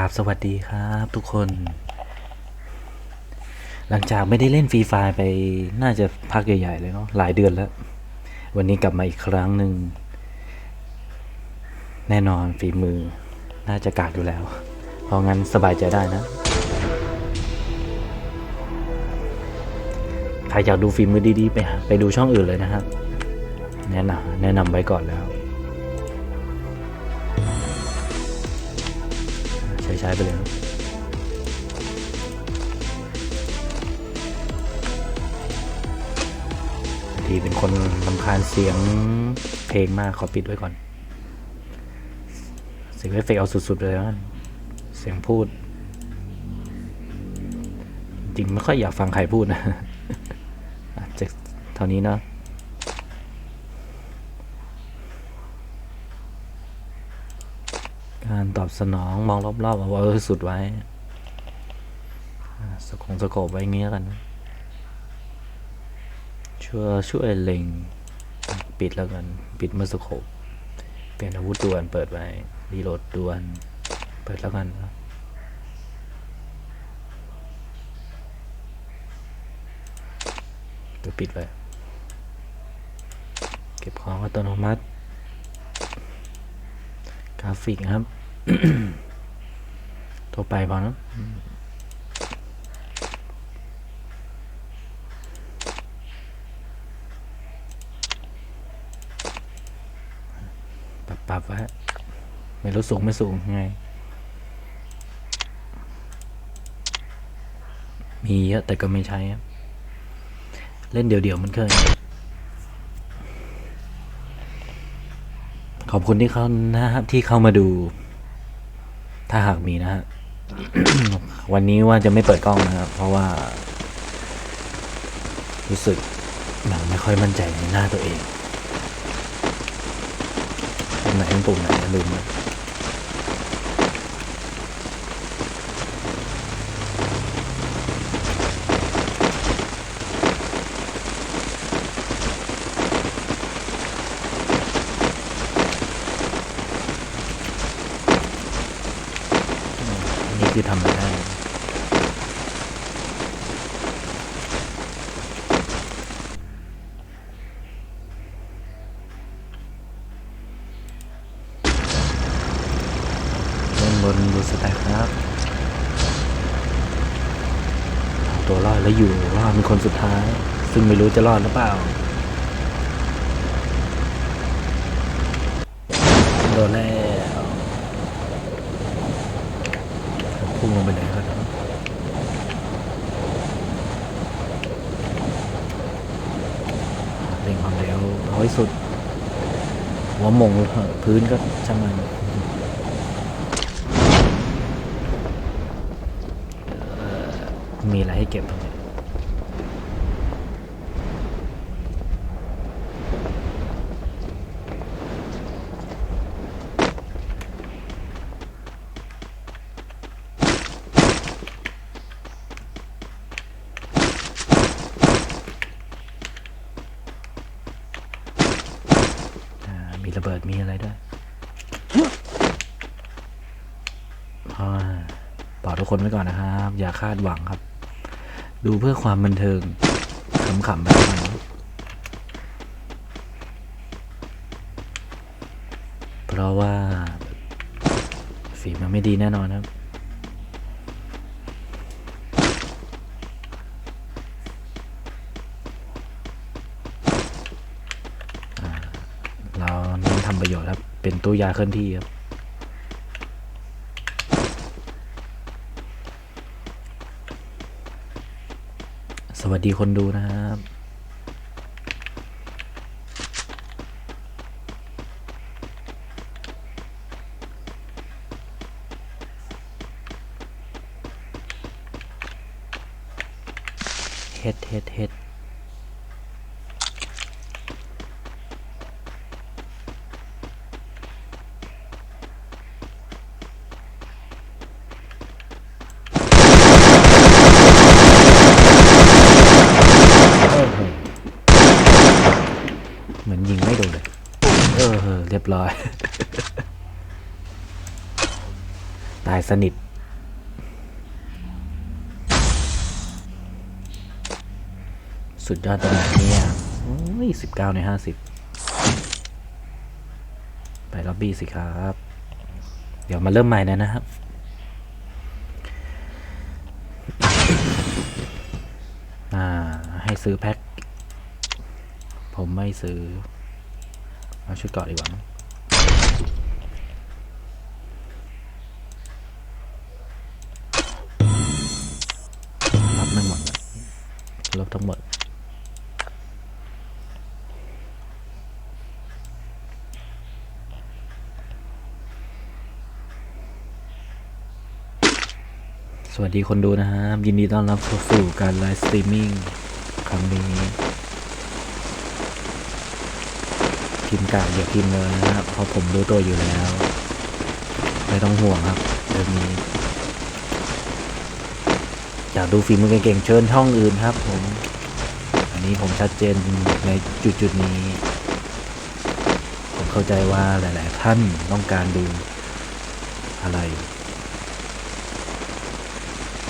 ครับสวัสดีครับทุกคน หลังจากไม่ได้เล่นฟรีไฟไปน่าจะพักใหญ่ๆเลยเนาะหลายเดือนแล้ว วันนี้กลับมาอีกครั้งหนึ่ง แน่นอนฝีมือ น่าจะกาดอยู่แล้ว เพราะงั้นสบายใจได้นะ ใครอยากดูฝีมือดีๆ ไปไปดูช่องอื่นเลยนะครับ แนะนำแนะนำไว้ก่อนแล้ว ช้ไปเลยนะบทีเป็นคนลำคาญเสียงเพลงมากขอปิดไว้ก่อน เสียงเอฟเฟกเอาสุดๆเลยนะเสียงพูด จริงไม่ค่อยอยากฟังใครพูดนะอาจจะเท่านี้เนาะ การต อบสนองมองรอบๆเอาไว้สุดไว้สกงสโคบไว้เงี้ยกันช่วยช่วยเล็งปิดแล้วกัน ปิดเมื่อสโคบเปลี่ยนอาวุธด่วนเปิดไว้รีโหลดด่วน เปิดแล้วกันนะปิดไว้เก็บของอัตโนมัติ กราฟิกนะครับ ทั่วไปพอเนะอืมปรับปรับไว้ไม่รู้สูง ไม่สูงไง มีเยอะ แต่ก็ไม่ใช้เล่นเดี่ยวๆมันเคยขอบคุณที่เขานะครับที่เข้ามาดู ถ้าหากมีนะฮะ วันนี้ว่าจะไม่เปิดกล้องนะครับ เพราะว่า รู้สึกยังไม่ค่อยมั่นใจในหน้าตัวเองตรงไหนเป็นปุ่มไหนลืมเลยอันนี่คือทำไรได้ล่นบนดูสแต็กครับ ตัวรอดแล้วอยู่รอดเป็นคนสุดท้าย ซึ่งไม่รู้จะรอดหรือเปล่าโดนแล้วพุ่งลงไปไหนครับเร่งความเร็วร้อยสุด หัวหมงเหอะ พื้นก็ช่างมันมีอะไรให้เก็บบ้างเนี่ยอ่ามีระเบิดมีอะไรด้วยอ่าบอก ทุกคนไว้ก่อนนะครับ อย่าคาดหวังครับ ดูเพื่อความบันเทิงขำๆแบบนี้เพราะว่าฝีมันไม่ดีแน่นอนครับเราเน้นทำประโยชน์ครับ เป็นตู้ยาเคลื่อนที่ครับ สวัสดีคนดูนะครับ สนิท สุดยอดตรงนี้สิบเก้าในห้าสิบไปล็อบบี้สิครับ เดี๋ยวมาเริ่มใหม่แล้นะครับให้ซื้อแพ็ค ผมไม่ซื้อ เอาชุดเกาะดีกว่า ทั้งหมด สวัสดีคนดูนะครับ ยินดีต้อนรับเข้าสู่การไลฟ์สตรีมมิ่งครั้งนี้พิมพ์กากอย่าพิมพ์เลยนะครับเพราะผมรู้ตัวอยู่แล้ว ไม่ต้องห่วงครับเรื่องนี้ อยากดูฝีมือเก่งๆเชิญช่องอื่นครับผม อันนี้ผมชัดเจนในจุดๆนี้ ผมเข้าใจว่าหลาย ๆ ท่านต้องการดูอะไร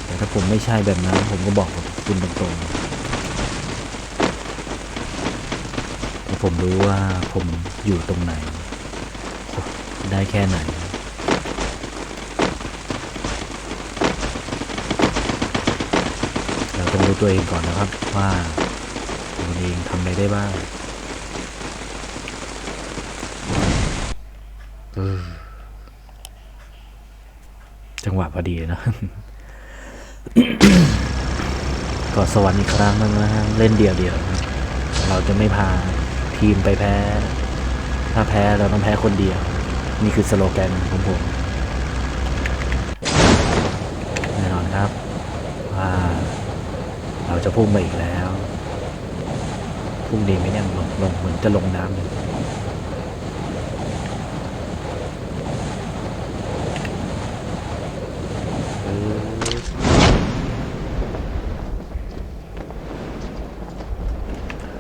แต่ถ้าผมไม่ใช่แบบนั้น ผมก็บอกกับคุณตรงๆผมรู้ว่าผมอยู่ตรงไหน ได้แค่ไหน เรา ตัวเองก่อนนะครับ ว่าตัวเองทำอะไรได้บ้างจังหวะพอดีนะก็สวรรค์อีกครั้งนึงนะฮะเล่นเดียวเดียวเราจะไม่พาทีมไปแพ้ ถ้าแพ้เราต้องแพ้คนเดียว นี่คือสโลแกนของผมแน่นอนครับ เราจะพุ่งไปอีกแล้วพุ่งดีไหมเนี่ยลงลงเหมือนจะลงน้ำเลย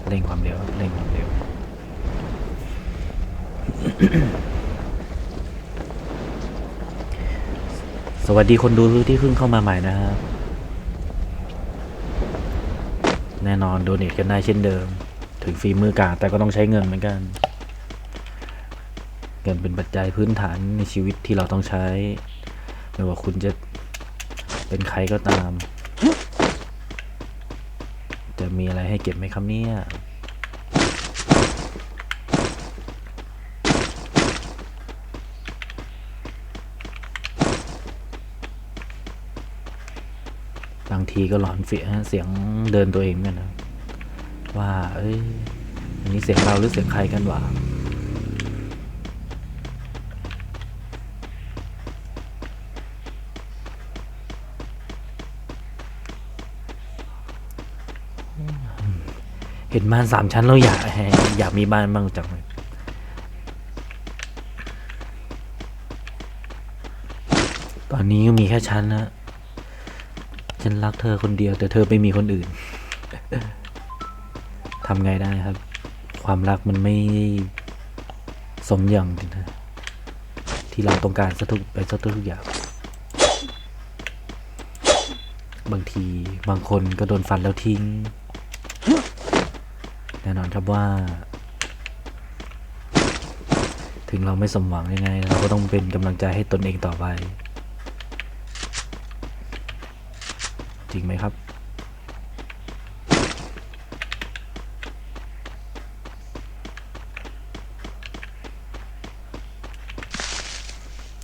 เร่งความเร็วเร่งความเร็วสวัสดีคนดูที่เพิ่งเข้ามาใหม่นะครับ แน่นอนโดเนทกันได้เช่นเดิม ถึงฟรีมือกาแต่ก็ต้องใช้เงินเหมือนกัน เงินเป็นปัจจัยพื้นฐานในชีวิตที่เราต้องใช้ ไม่ว่าคุณจะเป็นใครก็ตาม จะมีอะไรให้เก็บไหมครับเนี่ย ทีก็หลอนเสียงเสียงเดินตัวเองกันนะว่า เอ้ยอันนี้เสียงเราหรือเสียงใครกันวะเห็นบ้านสามชั้นเราอยากอยากมีบ้านบ้างจังเลยตอนนี้ก็มีแค่ชั้นนะ ฉันรักเธอคนเดียวแต่เธอไม่มีคนอื่นทำไงได้ครับ ความรักมันไม่สมอย่างที่เราต้องการสักทุกไปสักทุกอย่างบางทีบางคนก็โดนฟันแล้วทิ้ง แน่นอนครับว่า ถึงเราไม่สมหวังยังไง เราก็ต้องเป็นกำลังใจให้ตนเองต่อไป จริงไหมครับ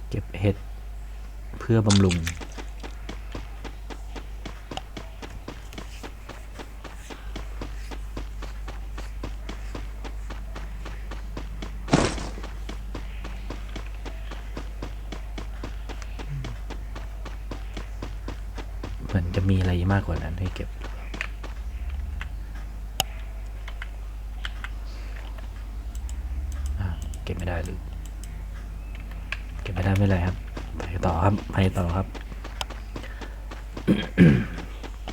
เก็บเห็ดเพื่อบำรุง เหมือนจะมีอะไรมากกว่านั้นให้เก็บ เก็บไม่ได้หรือ เก็บไม่ได้ไม่เป็นไรครับ ไปต่อครับ ไปต่อครับ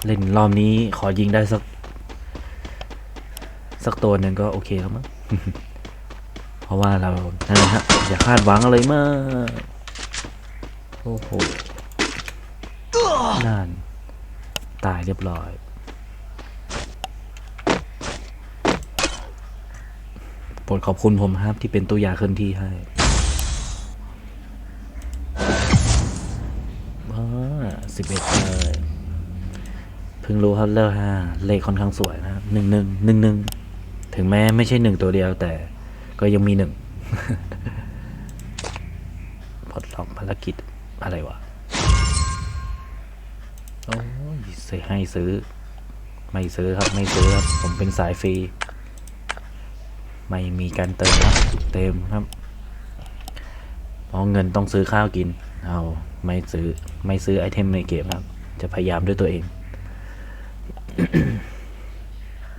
เล่นรอบนี้ขอยิงได้สัก สักตัวหนึ่งก็โอเคแล้วมั้ง เพราะว่าเรานั่นนะฮะอย่าคาดหวังอะไรมาก โอ้โหนั่น ตายเรียบร้อย โปรดขอบคุณผมครับที่เป็นตัวยาเคลื่อนที่ให้สิบเอ็ดเลยเพิ่งรู้ครับเลขห้าเลขค่อนข้างสวยนะหนึ่งหนึ่งหนึ่งหนึ่งถึงแม้ไม่ใช่หนึ่งตัวเดียวแต่ก็ยังมีหนึ่งปลดล็อกภารกิจอะไรวะ ซื้อให้ซื้อ ไม่ซื้อครับไม่ซื้อครับ ผมเป็นสายฟรี ไม่มีการเติมครับ เต็มครับ เพราะเงินต้องซื้อข้าวกิน เอาไม่ซื้อไม่ซื้อไอเทมในเกมครับ จะพยายามด้วยตัวเอง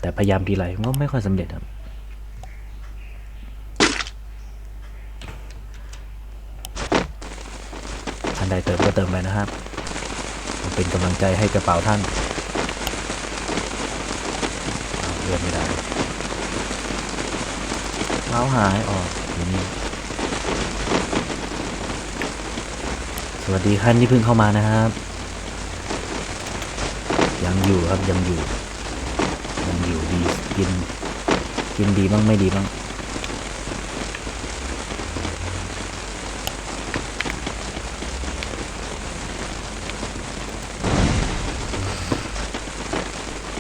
แต่พยายามทีไรก็ไม่ค่อยสำเร็จครับท่านใดเติมก็เติมไปนะครับ เป็นกำลังใจให้กระเป๋าท่านอ้าเลื่อนไม่ได้เท้าหายออกอยู่นี่สวัสดีท่านที่เพิ่งเข้ามานะครับ ยังอยู่ครับยังอยู่ ยังอยู่ดีกิน กินดีบ้างไม่ดีบ้าง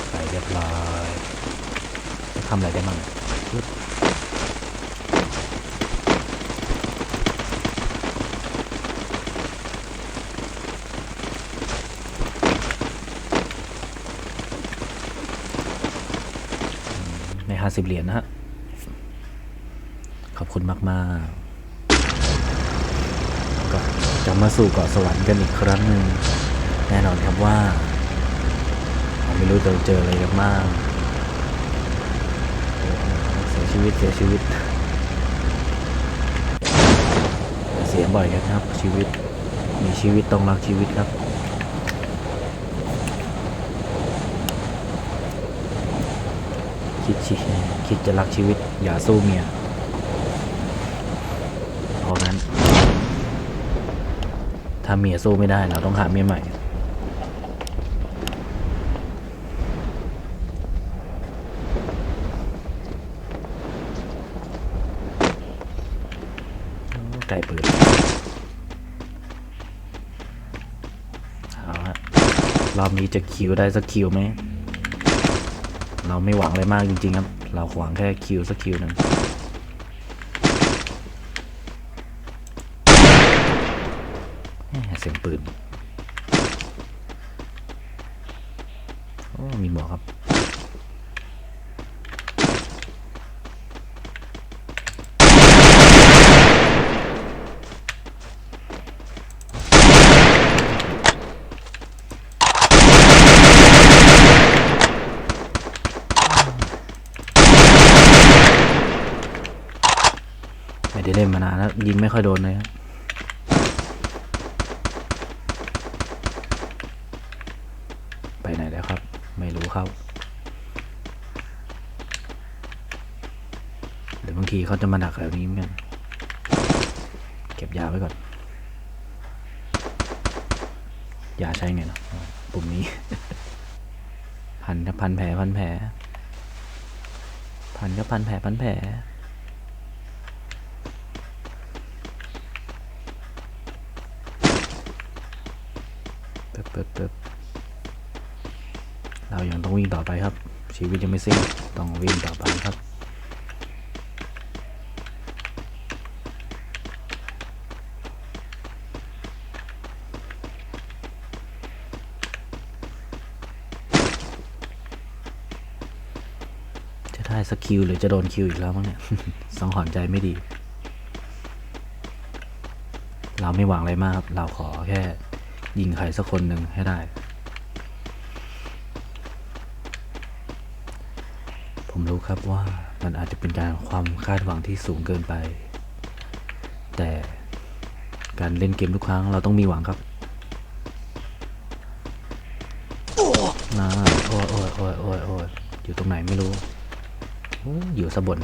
ใส่เรียบร้อยจะ ทำอะไรได้บ้างในห้าสิบเหรียญนะฮะ ขอบคุณมากๆก็จะมาสู่เกาะสวรรค์กันอีกครั้งหนึ่งแน่นอนครับว่า ไม่รู้จะเจออะไรกันบ้าง ชีวิตเสียชีวิต เสียบ่อยครับ ชีวิต มีชีวิตต้องรักชีวิตครับคิดชีคิดจะรักชีวิต อย่าสู้เมียเพราะงั้น ถ้าเมียสู้ไม่ได้เราต้องหาเมียใหม่ ไก่เปิดเอาฮะรอบ นี้จะคิวได้สักคิวไหม เราไม่หวังอะไรมากจริง ๆ ครับ เราหวังแค่คิวสักคิวหนึ่งเสียงปืน โอ้ มีหมอครับ ไม่ได้เล่นมานานแล้ว ยิงไม่ค่อยโดนเลยครับไปไหนแล้วครับ ไม่รู้ครับเดี๋ยวบางทีเขาจะมาดักแบบนี้เหมือนกันเก็บยาไว้ก่อนยาใช้ไงเนาะปุ่มนี้ พันครับพันแผลพันแผลพันก็พันแผลพันแผล ปึ๊บปึ๊บเรายังต้องวิ่งต่อไปครับ ชีวิตยังไม่สิ้นต้องวิ่งต่อไปครับจะได้สกคิวหรือจะโดนคิวอีกแล้วมั้งเนี่ย สังหรณ์ใจไม่ดี เราไม่หวังอะไรมากครับ เราขอแค่ ยิงใครสักคนหนึ่งให้ได้ ผมรู้ครับว่ามันอาจจะเป็นการความคาดหวังที่สูงเกินไป แต่การเล่นเกมทุกครั้งเราต้องมีหวังครับนะโอ้ยโอ้ยโอ้ยโอ้ยโอ้ยอยู่ตรงไหนไม่รู้ อยอยู่สะบน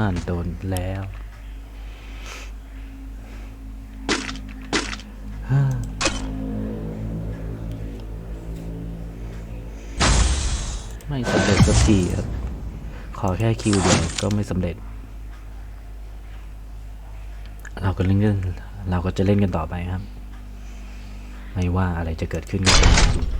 านโดนแล้ว ไม่สำเร็จสักทีครับ ขอแค่คิวเดียวก็ไม่สำเร็จ เราก็เล่นเราก็จะเล่นกันต่อไปครับ ไม่ว่าอะไรจะเกิดขึ้นก็ตาม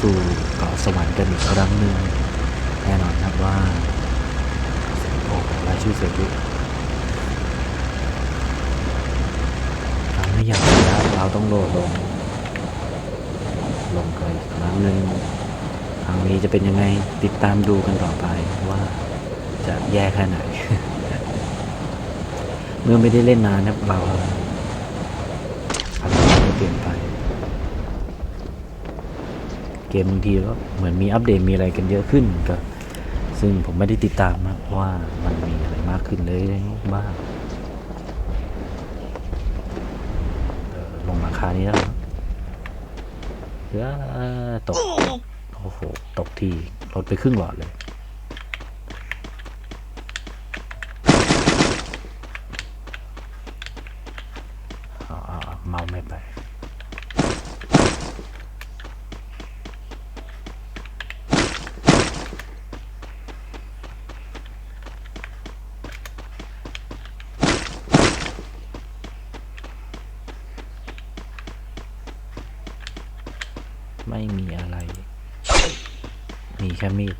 สู่เกาะสวรรค์กันอีกครั้งหนึ่งแน่นอนครับว่าโอ้โหรายชื่อเสือดุเราไม่อยากจะรับเราต้องโลดลง ลงกันอีกครั้งหนึ่งครั้งนี้จะเป็นยังไงติดตามดูกันต่อไปว่าจะแย่แค่ไหน เมื่อไม่ได้เล่นนานนะบเราอะไรก็เปลี่ยนไป เกมบางทีก็เหมือนมีอัปเดตมีอะไรกันเยอะขึ้นก็ซึ่งผมไม่ได้ติดตามนะว่ามันมีอะไรมากขึ้นเลยบ้างลงราคานี้แล้วเดี๋ยตก โอ้โห ตกทีลดไปครึ่งหลอดเลย อ๋ออ๋อเมาไม่ไป ไม่มีอะไร มีแค่มีด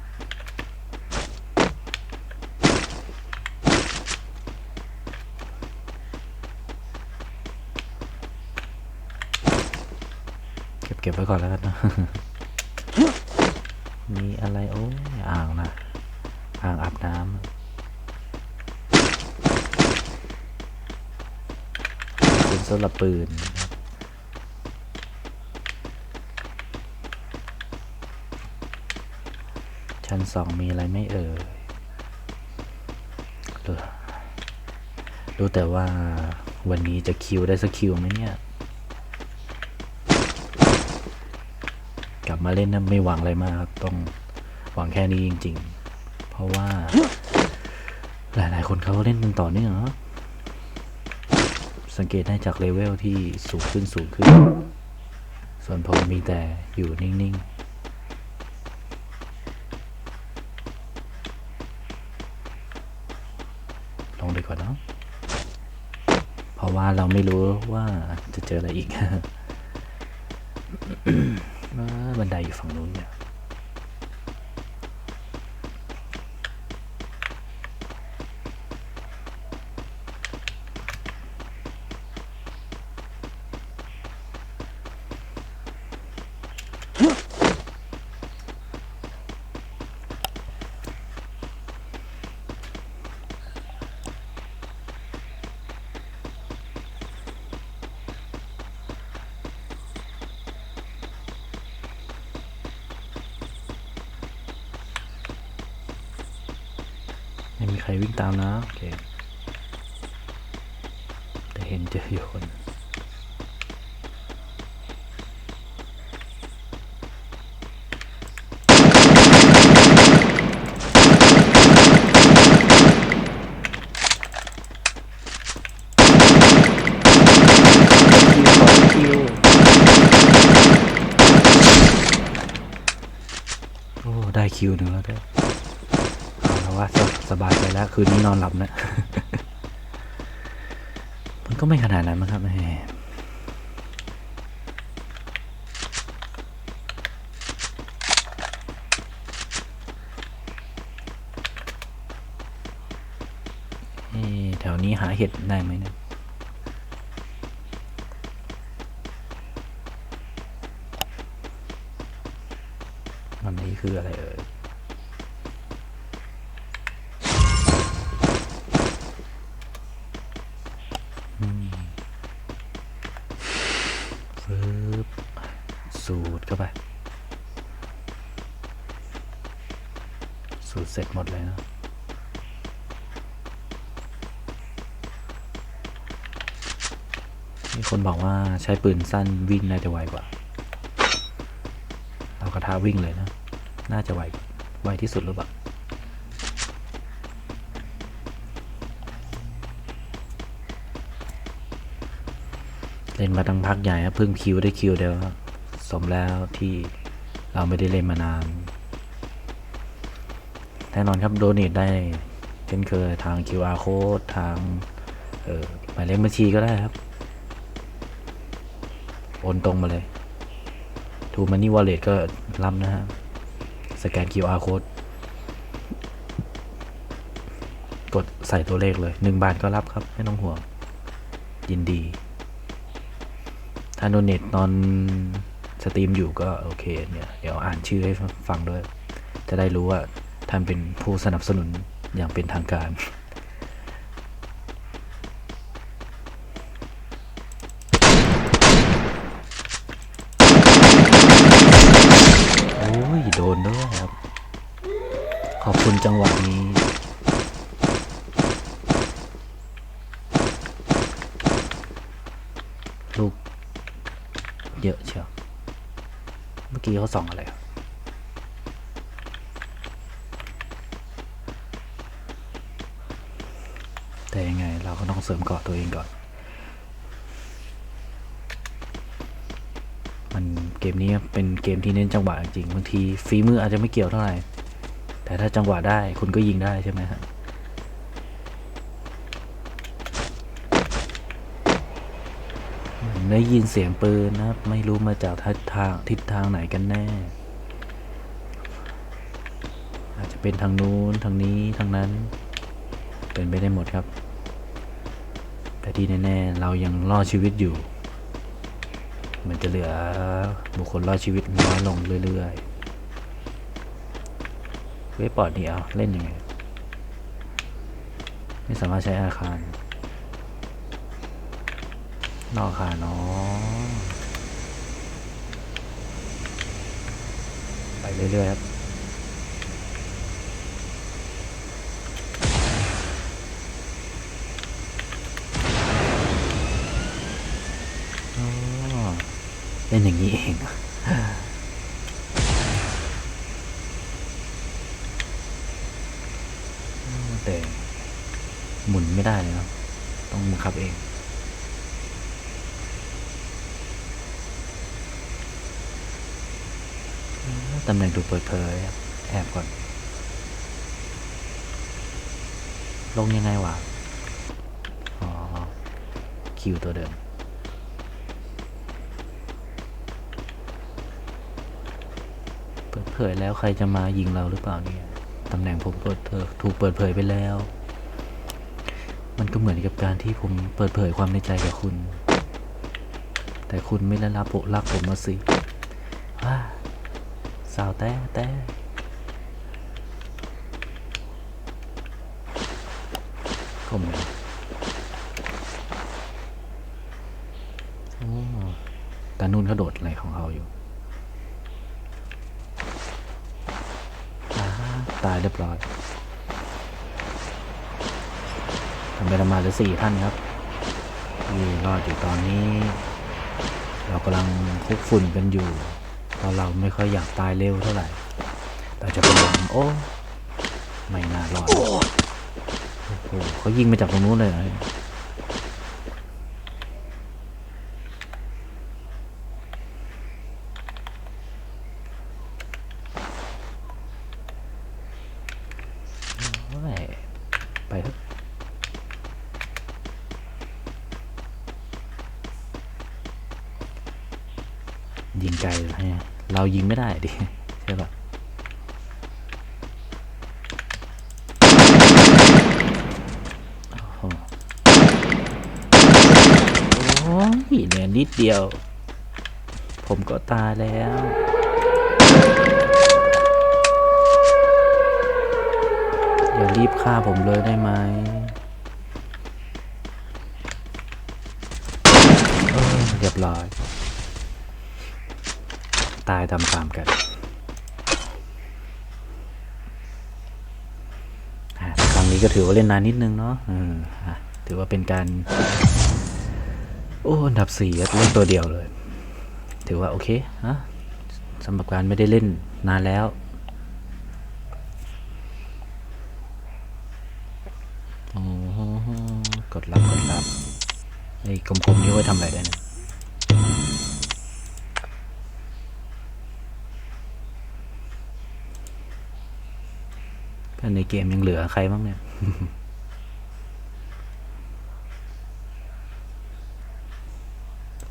เก่อนแล้วกันนะมีอะไรโอ้ยอ่างนะอ่างอาบน้ำเป็นสำหรับปืนชั้นสองมีอะไรไม่เอ่ยดูดูแต่ว่าวันนี้จะคิวได้สักคิวไหมเนี่ย กลับ มาเล่นนะไม่หวังอะไรมากครับ ต้องหวังแค่นี้จริง ๆ เพราะว่า หลาย ๆ คนเขาเล่นกันต่อเนื่องเนอะสังเกตได้จากเลเวลที่สูงขึ้นสูงขึ้น ส่วนผมมีแต่อยู่นิ่งๆลงดีกว่าเนะเพราะว่าเราไม่รู้ว่าจะเจออะไรอีก บันไดอยู่ฝั่งนู้นเนี่ย ไม่มีใครวิ่งตามนะ โอเค แต่เห็นเจออยู่คน คิวอ้ได้คิวหนึ่งแล้วด้วยเอาละว่าสสบายใจแล้ว คืนนี้นอนหลับนะ มันก็ไม่ขนาดนั้นมั้งครับแมเอ๊ะแถวนี้หาเห็ดได้ไหมเนี่ย อันนี้ คืออะไรเอ่ยฟืบสูดเข้าไป สูดเสร็จหมดเลยนะมีคนบอกว่าใช้ปืนสั้นวิ่งน่าจะไวกว่า เรากระทาวิ่งเลยนะ น่าจะไวไวที่สุดหรือเปล่าเล่นมาตั้งพักใหญ่ครับเพิ่งคิวได้คิวเดียวครับสมแล้วที่เราไม่ได้เล่นมานานแน่นอนครับโดเนทได้เช่นเคยทาง QR code ทางหมายเลขบัญชีก็ได้ครับ โอนตรงมาเลยทูมันนี่วอลเล็ตก็รับนะฮะ สแกน QR code กดใส่ตัวเลขเลยหนึ่งบาทก็รับครับ ไม่ต้องห่วง ยินดี ถ้าโดเนตตอนสตรีมอยู่ก็โอเคเนี่ย เดี๋ยวอ่านชื่อให้ฟังด้วย จะได้รู้ว่าท่านเป็นผู้สนับสนุนอย่างเป็นทางการ โอ้ย โดนด้วยครับ ขอบคุณ จังหวะนี้ลูกเยอะเชียวเมื่อกี้เขาส่องอะไรแต่ยังไงเราก็ต้องเสริมเกาะตัวเองก่อน มันเกมนี้เป็นเกมที่เน้นจังหวะจริงบางทีฝีมืออาจจะไม่เกี่ยวเท่าไหร่ แต่ถ้าจังหวะได้คุณก็ยิงได้ใช่ไหมฮะผมได้ยินเสียงปืนนะครับ ไม่รู้มาจากทิศทางทิศทางไหนกันแน่ อาจจะเป็นทางนู้นทางนี้ทางนั้น เป็นไปได้หมดครับ แต่ที่แน่ๆเรายังรอดชีวิตอยู่ มันจะเหลือบุคคลรอดชีวิตน้อยลงเรื่อยๆ เวบปอดนี่เอาเล่นยังไง ไม่สามารถใช้อาคาร นอกอาคารเนาะไปเรื่อยๆครับเล่นอย่างนี้เองอะแต่หมุนไม่ได้เลยเนาะ ต้องบังคับเอง ตำแหน่งถูกเปิดเผยแอบก่อน ลงยังไงวะ อ๋อ คิวตัวเดิมเปิดเผยแล้วใครจะมายิงเราหรือเปล่าเนี่ย ตำแหน่งผมเปิดเผยถูกเปิดเผยไปแล้ว ก็เหมือนกับการที่ผมเปิดเผยความในใจกับคุณ แต่คุณไม่ได้รับผมรักผมมาสิว้าสาวแต่แต่ผมเลยโอ้ตานุ่นเขาโดดอะไรของเขาอยู่ ตายเรียบร้อย ทำไประมาณหลือสี่ท่านครับที่รอดอยู่ตอนนี้ เรากำลังคุกฝุ่นกันอยู่เพราะเราไม่ค่อยอยากตายเร็วเท่าไหร่ แต่จะพยายามโอ้ ไม่น่ารอดโอ้โหเขายิงมาจากตรงนู้นเลยเหรอ ไกลเลยเรายิงไม่ได้ดิใช่ปะโอ้โหโอ้ยเนี่ยนิดเดียว ผมก็ตายแล้วอย่ารีบฆ่าผมเลยได้ไหมเเรียบร้อย ตายตามๆกันครั้งนี้ก็ถือว่าเล่นนานนิดนึงเนาะอืมอะถือว่าเป็นการ โอ้อันดับสี่เล่นตัวเดียวเลย ถือว่าโอเคนะสำหรับการไม่ได้เล่นนานแล้วโอ้กดรับกดรับไอ้กลมๆนี้ไว้ทำอะไรได้เนะ เกมยังเหลือใครบ้างเนี่ย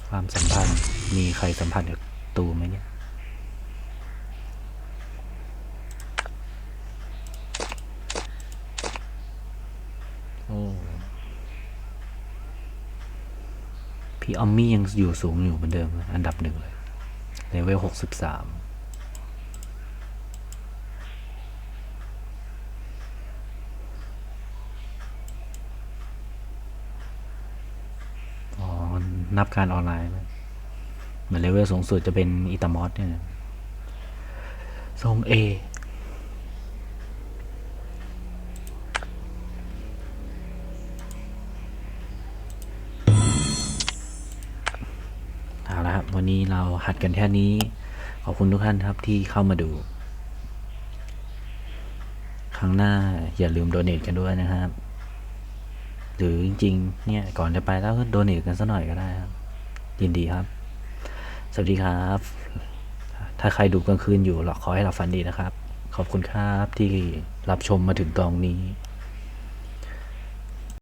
ความสัมพันธ์มีใครสัมพันธ์กับตูไหมเนี่ย โอ้ พี่ออมมี่ยังอยู่สูงอยู่เหมือนเดิม อันดับหนึ่งเลยเลเวลหกสิบสามอ๋อ นับการออนไลน์ไหมเหมือนเลเวลสูงสุดจะเป็นอิตามอสเนี่ยนะทรงเอเอาละครับ วันนี้เราหัดกันแค่นี้ ขอบคุณทุกท่านครับที่เข้ามาดู ครั้งหน้าอย่าลืมโดเน a กันด้วยนะครับ หรือจริงๆ เนี่ย ก่อนจะไปแล้วก็โดนเน a กันสักหน่อยก็ได้ครับ ยินดีครับ สวัสดีครับ ถ้าใครดูกลางคืนอยู่หรอขอให้เราฝันดีนะครับ ขอบคุณครับที่รับชมมาถึงตรงนี้